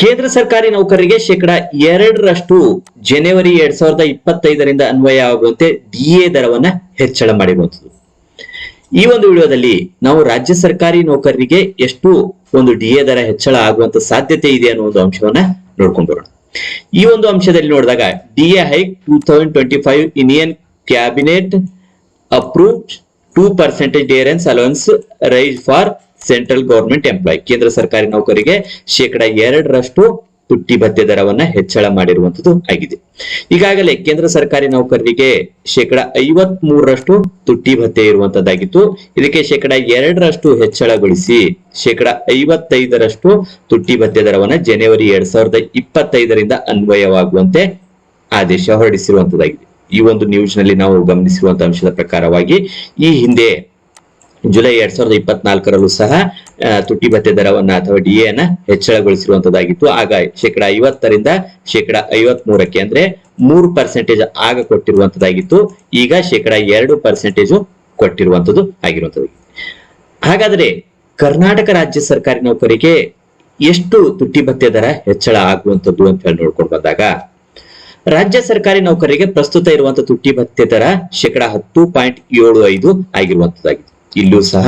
ಕೇಂದ್ರ ಸರ್ಕಾರಿ ನೌಕರರಿಗೆ ಶೇಕಡ ಎರಡರಷ್ಟು ಜನವರಿ ಎರಡ್ ಸಾವಿರದ ಇಪ್ಪತ್ತೈದರಿಂದ ಅನ್ವಯ ಆಗುವಂತೆ ಡಿಎ ದರವನ್ನ ಹೆಚ್ಚಳ ಮಾಡಿರುವಂತದ್ದು ಈ ಒಂದು ವಿಡಿಯೋದಲ್ಲಿ ನಾವು ರಾಜ್ಯ ಸರ್ಕಾರಿ ನೌಕರರಿಗೆ ಎಷ್ಟು ಒಂದು ಡಿಎ ದರ ಹೆಚ್ಚಳ ಆಗುವಂತ ಸಾಧ್ಯತೆ ಇದೆ ಅನ್ನೋ ಒಂದು ಅಂಶವನ್ನ ನೋಡ್ಕೊಂಡು ಬರೋಣ. ಈ ಒಂದು ಅಂಶದಲ್ಲಿ ನೋಡಿದಾಗ DA hike two thousand twenty five Indian cabinet approve two percentage dearness allowance rise for central government employ. ಕೇಂದ್ರ ಸರ್ಕಾರಿ ನೌಕರಿಗೆ ಶೇಕಡ ಎರಡರಷ್ಟು ತುಟ್ಟಿ ಭತ್ಯೆ ದರವನ್ನ ಹೆಚ್ಚಳ ಮಾಡಿರುವಂತದ್ದು ಆಗಿದೆ. ಈಗಾಗಲೇ ಕೇಂದ್ರ ಸರ್ಕಾರಿ ನೌಕರರಿಗೆ ಶೇಕಡ ಐವತ್ ಮೂರರಷ್ಟು ತುಟ್ಟಿ ಭತ್ಯೆ ಇರುವಂತದ್ದಾಗಿತ್ತು ಇದಕ್ಕೆ ಶೇಕಡ ಎರಡರಷ್ಟು ಹೆಚ್ಚಳಗೊಳಿಸಿ ಶೇಕಡ ಐವತ್ತೈದರಷ್ಟು ತುಟ್ಟಿ ಭತ್ಯೆ ದರವನ್ನ ಜನವರಿ ಎರಡ್ ಸಾವಿರದ ಇಪ್ಪತ್ತೈದರಿಂದ ಅನ್ವಯವಾಗುವಂತೆ ಆದೇಶ ಹೊರಡಿಸಿರುವಂತದ್ದಾಗಿದೆ ಈ ಒಂದು ನ್ಯೂಸ್ನಲ್ಲಿ ನಾವು ಗಮನಿಸಿರುವಂತಹ ಅಂಶದ ಪ್ರಕಾರವಾಗಿ ಈ ಹಿಂದೆ ಜುಲೈ ಎರಡ್ ಸಾವಿರದ ಇಪ್ಪತ್ನಾಲ್ಕರಲ್ಲೂ ಸಹ ತುಟ್ಟಿ ಭತ್ಯೆ ದರವನ್ನ ಅಥವಾ ಡಿ ಎನ ಹೆಚ್ಚಳಗೊಳಿಸಿರುವಂತದ್ದಾಗಿತ್ತು. ಆಗ ಶೇಕಡ ಐವತ್ತರಿಂದ ಶೇಕಡ ಐವತ್ ಮೂರಕ್ಕೆ ಅಂದ್ರೆ ಮೂರು ಪರ್ಸೆಂಟೇಜ್ ಆಗ ಕೊಟ್ಟಿರುವಂತದ್ದಾಗಿತ್ತು ಈಗ ಶೇಕಡ ಎರಡು ಪರ್ಸೆಂಟೇಜ್ ಕೊಟ್ಟಿರುವಂತದ್ದು ಆಗಿರುವಂತದ್ದು. ಹಾಗಾದ್ರೆ ಕರ್ನಾಟಕ ರಾಜ್ಯ ಸರ್ಕಾರಿ ನೌಕರಿಗೆ ಎಷ್ಟು ತುಟ್ಟಿ ಭತ್ಯೆ ದರ ಹೆಚ್ಚಳ ಆಗುವಂತದ್ದು ಅಂತ ಹೇಳಿ ನೋಡ್ಕೊಂಡು ಬಂದಾಗ, ರಾಜ್ಯ ಸರ್ಕಾರಿ ನೌಕರರಿಗೆ ಪ್ರಸ್ತುತ ಇರುವಂತಹ ತುಟ್ಟಿ ಭತ್ಯೆ ದರ ಶೇಕಡ ಹತ್ತು ಪಾಯಿಂಟ್ ಏಳು ಐದು ಆಗಿರುವಂತದ್ದಾಗಿದೆ ಇಲ್ಲೂ ಸಹ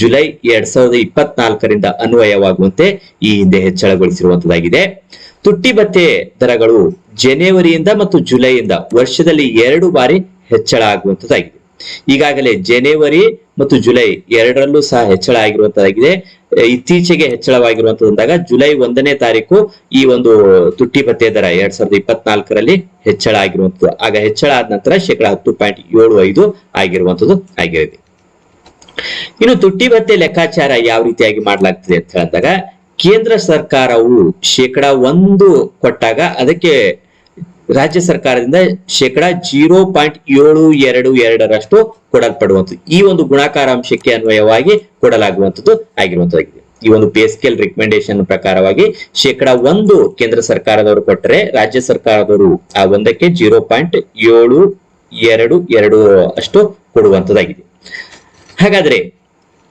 ಜುಲೈ ಎರಡ್ ಸಾವಿರದ ಇಪ್ಪತ್ನಾಲ್ಕರಿಂದ ಅನ್ವಯವಾಗುವಂತೆ ಈ ಹಿಂದೆ ಹೆಚ್ಚಳಗೊಳಿಸಿರುವಂತದ್ದಾಗಿದೆ ತುಟ್ಟಿ ಭತ್ತೆ ದರಗಳು ಜನವರಿಯಿಂದ ಮತ್ತು ಜುಲೈಯಿಂದ ವರ್ಷದಲ್ಲಿ ಎರಡು ಬಾರಿ ಹೆಚ್ಚಳ ಆಗುವಂತದ್ದಾಗಿದೆ ಈಗಾಗಲೇ ಜನವರಿ ಮತ್ತು ಜುಲೈ ಎರಡರಲ್ಲೂ ಸಹ ಹೆಚ್ಚಳ ಆಗಿರುವಂತದಾಗಿದೆ. ಇತ್ತೀಚೆಗೆ ಹೆಚ್ಚಳವಾಗಿರುವಂತಂದಾಗ ಜುಲೈ ಒಂದನೇ ತಾರೀಕು ಈ ಒಂದು ತುಟ್ಟಿ ಭತ್ತೆ ದರ ಎರಡ್ ಸಾವಿರದ ಇಪ್ಪತ್ನಾಲ್ಕರಲ್ಲಿ ಹೆಚ್ಚಳ ಆಗಿರುವಂತದ್ದು. ಆಗ ಹೆಚ್ಚಳ ಆದ ನಂತರ ಶೇಕಡಾ ಹತ್ತು ಪಾಯಿಂಟ್ ಏಳು ಐದು ಆಗಿರುವಂತದ್ದು ಆಗಿರುತ್ತೆ ಇನ್ನು ತುಟ್ಟಿ ಭತ್ತೆ ಲೆಕ್ಕಾಚಾರ ಯಾವ ರೀತಿಯಾಗಿ ಮಾಡಲಾಗ್ತದೆ ಅಂತ ಹೇಳಿದಾಗ, ಕೇಂದ್ರ ಸರ್ಕಾರವು ಶೇಕಡ ಒಂದು ಕೊಟ್ಟಾಗ ಅದಕ್ಕೆ ರಾಜ್ಯ ಸರ್ಕಾರದಿಂದ ಶೇಕಡ ಜೀರೋ ಪಾಯಿಂಟ್ ಏಳು ಎರಡು ಎರಡರಷ್ಟು ಕೊಡಲ್ಪಡುವಂಥದ್ದು. ಈ ಒಂದು ಗುಣಾಕಾರ ಅಂಶಕ್ಕೆ ಅನ್ವಯವಾಗಿ ಕೊಡಲಾಗುವಂಥದ್ದು ಆಗಿರುವಂತದ್ದಾಗಿದೆ ಈ ಒಂದು ಪೇ ಸ್ಕೇಲ್ ರಿಕಮೆಂಡೇಶನ್ ಪ್ರಕಾರವಾಗಿ ಶೇಕಡ ಒಂದು ಕೇಂದ್ರ ಸರ್ಕಾರದವರು ಕೊಟ್ಟರೆ ರಾಜ್ಯ ಸರ್ಕಾರದವರು ಆ ಒಂದಕ್ಕೆ ಜೀರೋ ಪಾಯಿಂಟ್ ಏಳು ಎರಡು ಎರಡು ಅಷ್ಟು ಕೊಡುವಂತದ್ದಾಗಿದೆ ಹಾಗಾದ್ರೆ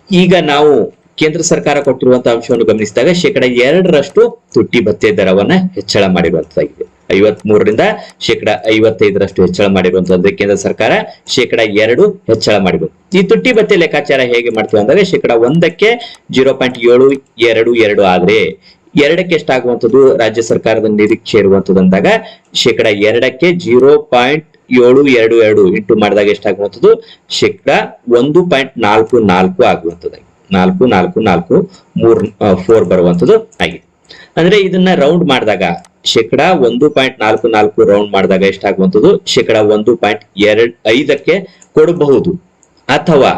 ಈಗ ನಾವು ಕೇಂದ್ರ ಸರ್ಕಾರ ಕೊಟ್ಟಿರುವಂತಹ ಅಂಶವನ್ನು ಗಮನಿಸಿದಾಗ ಶೇಕಡ ಎರಡರಷ್ಟು ತುಟ್ಟಿ ಭತ್ತೆ ದರವನ್ನ ಹೆಚ್ಚಳ ಮಾಡಿರುವಂತದ್ದಾಗಿದೆ ಐವತ್ ಮೂರರಿಂದ ಶೇಕಡ ಐವತ್ತೈದರಷ್ಟು ಹೆಚ್ಚಳ ಮಾಡಿರುವಂತದ್ದು ಕೇಂದ್ರ ಸರ್ಕಾರ, ಶೇಕಡ ಎರಡು ಹೆಚ್ಚಳ ಮಾಡಿರುವುದು ಈ ತುಟ್ಟಿ ಭತ್ತೆ ಲೆಕ್ಕಾಚಾರ ಹೇಗೆ ಮಾಡ್ತೀವಿ ಅಂದಾಗ ಶೇಕಡ ಒಂದಕ್ಕೆ ಜೀರೋ ಪಾಯಿಂಟ್ ಏಳು ಎರಡು ಎರಡು ಆದ್ರೆ ಎರಡಕ್ಕೆ ಎಷ್ಟಾಗುವಂಥದ್ದು? ರಾಜ್ಯ ಸರ್ಕಾರದ ನಿರೀಕ್ಷೆ ಇರುವಂತದ್ದು ಅಂದಾಗ ಶೇಕಡ ಎರಡಕ್ಕೆ ಜೀರೋ ಪಾಯಿಂಟ್ ಏಳು ಎರಡು ಎರಡು ಇಂಟು ಮಾಡಿದಾಗ ಎಷ್ಟಾಗುವಂಥದ್ದು ಶೇಕಡ ಒಂದು ಪಾಯಿಂಟ್ ನಾಲ್ಕು ನಾಲ್ಕು ಆಗುವಂಥದ್ದು ನಾಲ್ಕು ನಾಲ್ಕು ನಾಲ್ಕು ಮೂರ್ ಫೋರ್ ಬರುವಂಥದ್ದು ಆಗಿದೆ. ಅಂದ್ರೆ ಇದನ್ನ ರೌಂಡ್ ಮಾಡಿದಾಗ ಶೇಕಡ ಒಂದು ಪಾಯಿಂಟ್ ನಾಲ್ಕು ನಾಲ್ಕು ರೌಂಡ್ ಮಾಡಿದಾಗ ಎಷ್ಟಾಗುವಂಥದ್ದು ಶೇಕಡ ಒಂದು ಪಾಯಿಂಟ್ ಎರಡ್ ಐದಕ್ಕೆ ಕೊಡಬಹುದು. ಅಥವಾ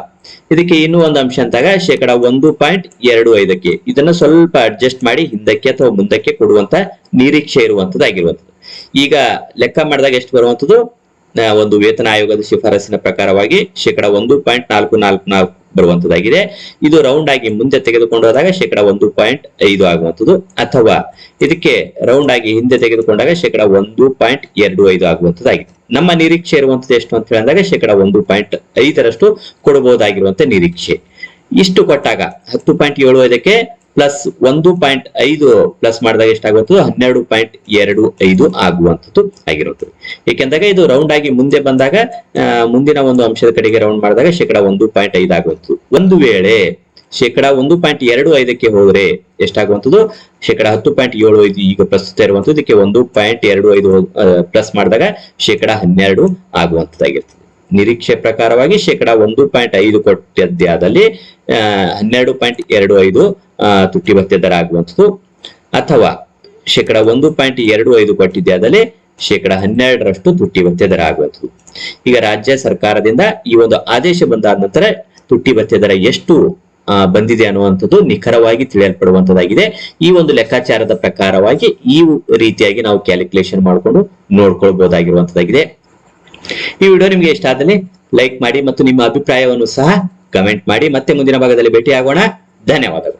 ಇದಕ್ಕೆ ಇನ್ನೂ ಒಂದು ಅಂಶ ಅಂತಾಗ ಶೇಕಡ ಒಂದು ಪಾಯಿಂಟ್ ಎರಡು ಐದಕ್ಕೆ ಇದನ್ನ ಸ್ವಲ್ಪ ಅಡ್ಜಸ್ಟ್ ಮಾಡಿ ಹಿಂದಕ್ಕೆ ಅಥವಾ ಮುಂದಕ್ಕೆ ಕೊಡುವಂತ ನಿರೀಕ್ಷೆ ಇರುವಂತದ್ದಾಗಿರುವಂಥದ್ದು ಈಗ ಲೆಕ್ಕ ಮಾಡಿದಾಗ ಎಷ್ಟು ಬರುವಂಥದ್ದು ಆ, ಒಂದು ವೇತನ ಆಯೋಗದ ಶಿಫಾರಸಿನ ಪ್ರಕಾರವಾಗಿ ಶೇಕಡ ಒಂದು ಪಾಯಿಂಟ್ ನಾಲ್ಕು ನಾಲ್ಕು ನಾಲ್ಕು ಬರುವಂತದ್ದಾಗಿದೆ ಇದು ರೌಂಡ್ ಆಗಿ ಮುಂದೆ ತೆಗೆದುಕೊಂಡು ಹೋದಾಗ ಶೇಕಡ ಒಂದು ಪಾಯಿಂಟ್ ಐದು ಆಗುವಂಥದ್ದು ಅಥವಾ ಇದಕ್ಕೆ ರೌಂಡ್ ಆಗಿ ಹಿಂದೆ ತೆಗೆದುಕೊಂಡಾಗ ಶೇಕಡ ಒಂದು ಪಾಯಿಂಟ್ ಎರಡು ಐದು ಆಗುವಂಥದ್ದಾಗಿದೆ ನಮ್ಮ ನಿರೀಕ್ಷೆ ಇರುವಂತದ್ದು ಎಷ್ಟು ಅಂತ ಹೇಳಿದಾಗ ಶೇಕಡ ಒಂದು ಪಾಯಿಂಟ್ ಐದರಷ್ಟು ಕೊಡಬಹುದಾಗಿರುವಂತ ನಿರೀಕ್ಷೆ. ಇಷ್ಟು ಕೊಟ್ಟಾಗ ಹತ್ತು ಪಾಯಿಂಟ್ ಏಳು ಐದಕ್ಕೆ ಪ್ಲಸ್ ಒಂದು ಪಾಯಿಂಟ್ ಐದು ಪ್ಲಸ್ ಮಾಡಿದಾಗ ಎಷ್ಟಾಗುವಂಥದ್ದು? ಹನ್ನೆರಡು ಪಾಯಿಂಟ್ ಎರಡು ಐದು ಆಗುವಂಥದ್ದು ಆಗಿರುತ್ತದೆ ಏಕೆಂದಾಗ ಇದು ರೌಂಡ್ ಆಗಿ ಮುಂದೆ ಬಂದಾಗ ಮುಂದಿನ ಒಂದು ಅಂಶದ ಕಡೆಗೆ ರೌಂಡ್ ಮಾಡಿದಾಗ ಶೇಕಡ ಒಂದು ಪಾಯಿಂಟ್ ಐದು ಆಗುವಂಥದ್ದು. ಒಂದು ವೇಳೆ ಶೇಕಡ ಒಂದು ಪಾಯಿಂಟ್ ಎರಡು ಐದಕ್ಕೆ ಹೋದ್ರೆ ಎಷ್ಟಾಗುವಂಥದ್ದು? ಶೇಕಡ ಹತ್ತು ಪಾಯಿಂಟ್ ಏಳು ಐದು ಈಗ ಪ್ರಸ್ತುತ ಇರುವಂಥದ್ದು. ಇದಕ್ಕೆ ಒಂದು ಪಾಯಿಂಟ್ ಎರಡು ಐದು ಪ್ಲಸ್ ಮಾಡಿದಾಗ ಶೇಕಡ ಹನ್ನೆರಡು ಆಗುವಂಥದ್ದಾಗಿರ್ತದೆ. ನಿರೀಕ್ಷೆ ಪ್ರಕಾರವಾಗಿ ಶೇಕಡ ಒಂದು ಪಾಯಿಂಟ್ ಐದು ಕೊಟ್ಟದ್ದೇ ಆದಲ್ಲಿ ಹನ್ನೆರಡು ಪಾಯಿಂಟ್ ಎರಡು ಐದು ತುಟ್ಟಿ ಭತ್ಯೆ ದರ ಆಗುವಂಥದ್ದು ಅಥವಾ ಶೇಕಡ ಒಂದು ಪಾಯಿಂಟ್ ಎರಡು ಐದು ಕೊಟ್ಟಿದ್ದೇ ಆದಲ್ಲಿ ಶೇಕಡ ಹನ್ನೆರಡರಷ್ಟು ತುಟ್ಟಿ ಭತ್ಯೆ ದರ ಆಗುವಂಥದ್ದು ಈಗ ರಾಜ್ಯ ಸರ್ಕಾರದಿಂದ ಈ ಒಂದು ಆದೇಶ ಬಂದಾದ ನಂತರ ತುಟ್ಟಿ ಭತ್ಯೆ ದರ ಎಷ್ಟು ಬಂದಿದೆ ಅನ್ನುವಂಥದ್ದು ನಿಖರವಾಗಿ ತಿಳಿಯಲ್ಪಡುವಂತದ್ದಾಗಿದೆ ಈ ಒಂದು ಲೆಕ್ಕಾಚಾರದ ಪ್ರಕಾರವಾಗಿ ಈ ರೀತಿಯಾಗಿ ನಾವು ಕ್ಯಾಲ್ಕುಲೇಷನ್ ಮಾಡಿಕೊಂಡು ನೋಡ್ಕೊಳ್ಬಹುದಾಗಿರುವಂತದ್ದಾಗಿದೆ ಈ ವಿಡಿಯೋ ನಿಮಗೆ ಇಷ್ಟ ಆದಲ್ಲಿ ಲೈಕ್ ಮಾಡಿ ಮತ್ತು ನಿಮ್ಮ ಅಭಿಪ್ರಾಯವನ್ನು ಸಹ ಕಮೆಂಟ್ ಮಾಡಿ. ಮತ್ತೆ ಮುಂದಿನ ಭಾಗದಲ್ಲಿ ಭೇಟಿ ಆಗೋಣ ಧನ್ಯವಾದಗಳು.